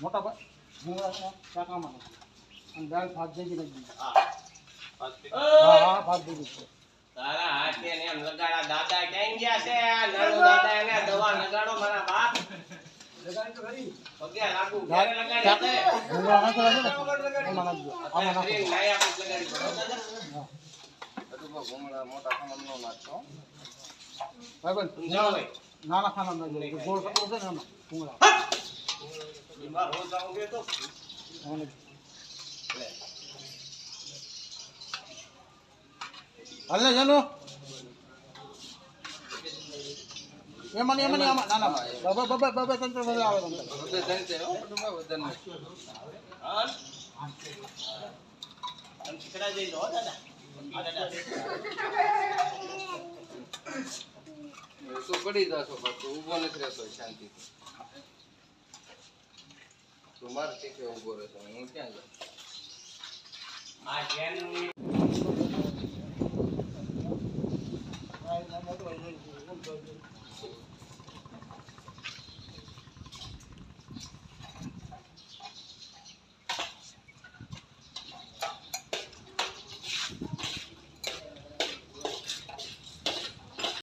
મોટા ભાઈ ભૂંગળા ચાકામાં અને દાળ ભાત ભેગી નાખી હા. ભાત તારા હાથે ને એમ લગાડા દાદા ક્યાં ગયા છે? આ દાદા એને દવા લગાડો મારા બાપ. પગે લાગુ ઘરે લગાડી ભૂંગળા નાખેલા છે ને એમાં આમાં નાખો. લાઈ આપણે લગાડી દો. ભાઈ બંધ સમજાવો ભાઈ. નાના ખાના નાખી દો. ગોળ કટકો છે ને એમાં ભૂંગળા રોજ આવું કે તો હાલ ને જાનો એમાં આમાં ના ના બાબા બાબા બાબા તંત્ર આવે તમને હા જઈ લો દાદા દાદા તો પડી જશો પાછો ઊભો નથી રહેતો શાંતિ તું મારે કે ઊભો રહેતો, હું ક્યાં જાઉં?